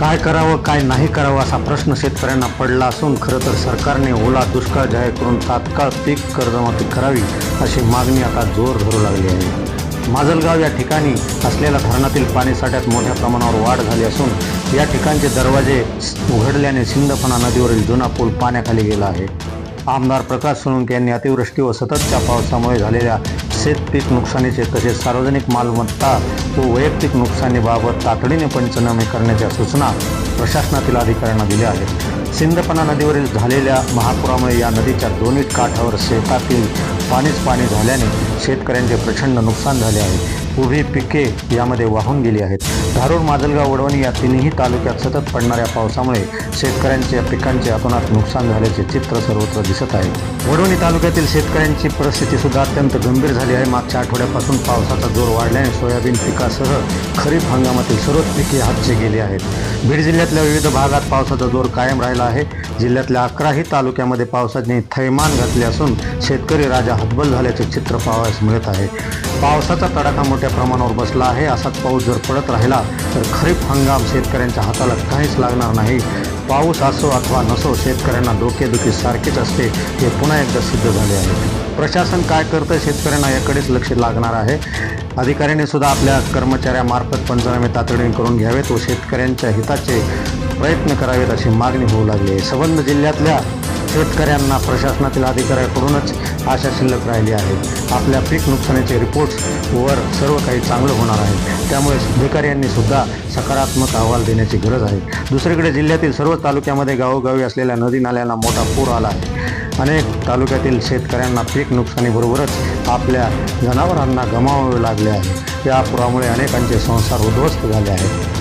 काय करावं काय नाही करावं असा प्रश्न शेतकऱ्यांना पडला असून खरं तर सरकारने ओला दुष्काळ जाहीर करून तात्काळ पीक कर्जमाफी करावी अशी मागणी आता जोर धरू लागली आहे. माजलगाव या ठिकाणी असलेल्या धरणातील पाणीसाठ्यात मोठ्या प्रमाणावर वाढ झाली असून या ठिकाणचे दरवाजे उघडल्याने सिंदफणा नदीवरील जुना पूल पाण्याखाली गेला आहे. आमदार प्रकाश सोळंके यांनी अतिवृष्टी व सततच्या पावसामुळे झालेल्या शेतपीक नुकसानीचे तसेच सार्वजनिक मालमत्ता व वैयक्तिक नुकसानीबाबत तातडीने पंचनामे करण्याच्या सूचना प्रशासनातील अधिकाऱ्यांना दिल्या आहेत. सिंदपना नदीवरील झालेल्या महापुरामुळे या नदीच्या दोन्ही काठावर शेतातील पाणीच पाणी झाल्याने शेतकऱ्यांचे प्रचंड नुकसान झाले आहे. उभी पिके यामध्ये वाहून गेली आहेत. धारूर माजलगाव वडवणी या तिन्ही तालुक्यात सतत पडणाऱ्या पावसामुळे शेतकऱ्यांच्या पिकांचे अतोनात नुकसान झाल्याचे चित्र सर्वत्र दिसत आहे. वडवणी तालुक्यातील शेतकऱ्यांची परिस्थिती सुद्धा अत्यंत गंभीर झाली आहे. मागच्या आठवड्यापासून पावसाचा जोर वाढल्याने सोयाबीन पिकासह खरीप हंगामातील सर्वच पिके हातचे गेली आहेत. बीड जिल्ह्यातल्या विविध भागात पावसाचा जोर कायम राहिला आहे. जिल्ह्यातल्या अकराही तालुक्यामध्ये पावसाने थैमान घातले असून शेतकरी राजा हतबल झाल्याचे चित्र पाहावयास मिळत आहे. पावसाचा तडाखा मोठ्या प्रमाणावर बसला आहे. असाच पाऊस जर पडत राहिला तर खरीप हंगाम शेतकऱ्यांच्या हाताला काहीच लागणार नाही. पाऊस असो अथवा नसो शेतकऱ्यांना डोकेदुखी सारखीच असते. हे पुन्हा एकदा सिद्ध झाले आहे. प्रशासन काय करतं शेतकऱ्यांना याकडेच लक्ष लागणार आहे. अधिकाऱ्यांनी सुद्धा आपल्या कर्मचाऱ्यामार्फत पंचनामे तातडीने करून घ्यावेत व शेतकऱ्यांच्या हिताचे प्रयत्न करावेत अशी मागणी होऊ लागली आहे. सबंध जिल्ह्यातल्या शेतकऱ्यांना प्रशासनातील अधिकाऱ्याकडूनच आशा शिल्लक राहिली आहे. आपल्या पीक नुकसानीचे रिपोर्ट्स वर सर्व काही चांगलं होणार आहे. त्यामुळे अधिकाऱ्यांनी सुद्धा सकारात्मक अहवाल देण्याची गरज आहे. दुसरीकडे जिल्ह्यातील सर्व तालुक्यामध्ये गावोगावी असलेल्या नदी नाल्यांना मोठा पूर आला आहे. अनेक तालुक्यातील शेतकऱ्यांना पीक नुकसानीबरोबरच आपल्या जनावरांना गमावावे लागले आहे. या पुरामुळे अनेकांचे संसार उद्ध्वस्त झाले आहेत.